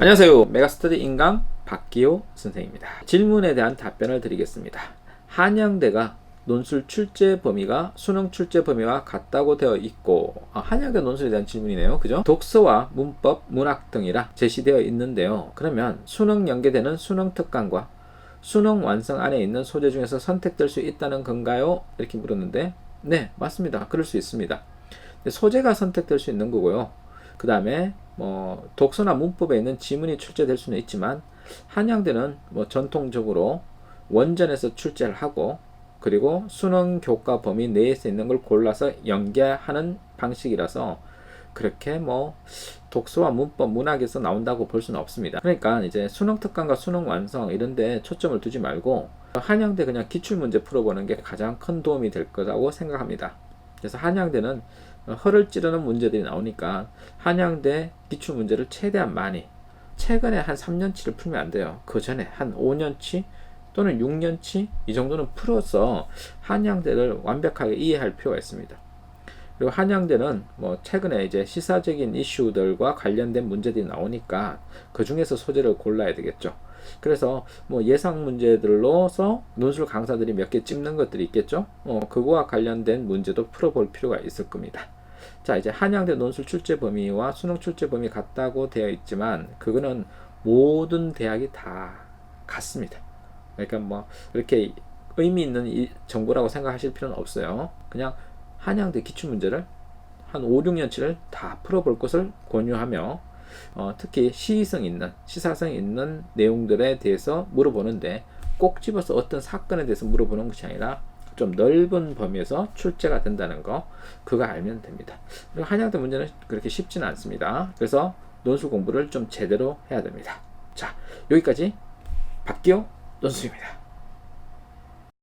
안녕하세요. 메가스터디 인강 박기호 선생입니다. 질문에 대한 답변을 드리겠습니다. 한양대가 논술 출제 범위가 수능 출제 범위와 같다고 되어 있고 아, 한양대 논술에 대한 질문이네요. 그죠? 독서와 문법, 문학 등이라 제시되어 있는데요. 그러면 수능 연계되는 수능 특강과 수능 완성 안에 있는 소재 중에서 선택될 수 있다는 건가요? 이렇게 물었는데 네, 맞습니다. 그럴 수 있습니다. 소재가 선택될 수 있는 거고요. 그 다음에 뭐 독서나 문법에 있는 지문이 출제될 수는 있지만 한양대는 뭐 전통적으로 원전에서 출제를 하고 그리고 수능 교과 범위 내에서 있는 걸 골라서 연계하는 방식이라서 그렇게 뭐 독서와 문법 문학에서 나온다고 볼 수는 없습니다. 그러니까 이제 수능 특강과 수능 완성 이런 데 초점을 두지 말고 한양대 그냥 기출 문제 풀어보는 게 가장 큰 도움이 될 거라고 생각합니다. 그래서 한양대는 허를 찌르는 문제들이 나오니까 한양대 기출 문제를 최대한 많이 최근에 한 3년치를 풀면 안 돼요. 그 전에 한 5년치 또는 6년치 이 정도는 풀어서 한양대를 완벽하게 이해할 필요가 있습니다. 그리고 한양대는 뭐 최근에 이제 시사적인 이슈들과 관련된 문제들이 나오니까 그 중에서 소재를 골라야 되겠죠. 그래서 뭐 예상 문제들로서 논술 강사들이 몇 개 찝는 것들이 있겠죠. 어, 그거와 관련된 문제도 풀어볼 필요가 있을 겁니다. 자, 이제 한양대 논술 출제 범위와 수능 출제 범위 같다고 되어 있지만 그거는 모든 대학이 다 같습니다. 그러니까 뭐 이렇게 의미 있는 이 정보라고 생각하실 필요는 없어요. 그냥 한양대 기출 문제를 한 5, 6년치를 다 풀어볼 것을 권유하며 어, 특히 시의성 있는 시사성 있는 내용들에 대해서 물어보는데 꼭 집어서 어떤 사건에 대해서 물어보는 것이 아니라 좀 넓은 범위에서 출제가 된다는 거 그거 알면 됩니다. 그리고 한양대 문제는 그렇게 쉽지는 않습니다. 그래서 논술 공부를 좀 제대로 해야 됩니다. 자 여기까지 박기호 논술입니다.